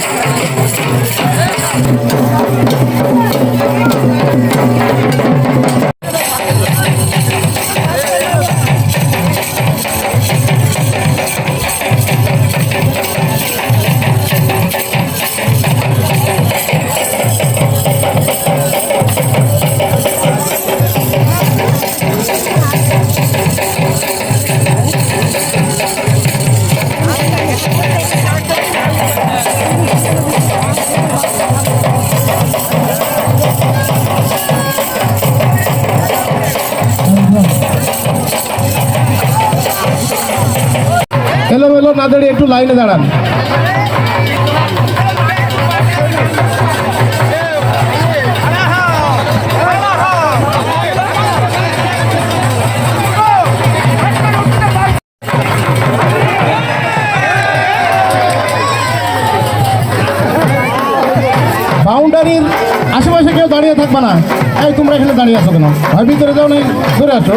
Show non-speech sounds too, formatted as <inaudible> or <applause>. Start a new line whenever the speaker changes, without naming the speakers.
Thank <laughs> you. লোক না দাঁড়িয়ে একটু লাইনে দাঁড়ান। বাউন্ডারির আশেপাশে কেউ দাঁড়িয়ে থাকবে না। এই, তোমরা এখানে দাঁড়িয়ে আছো কেন? ভিতরে যাও নাই ধরে আসো।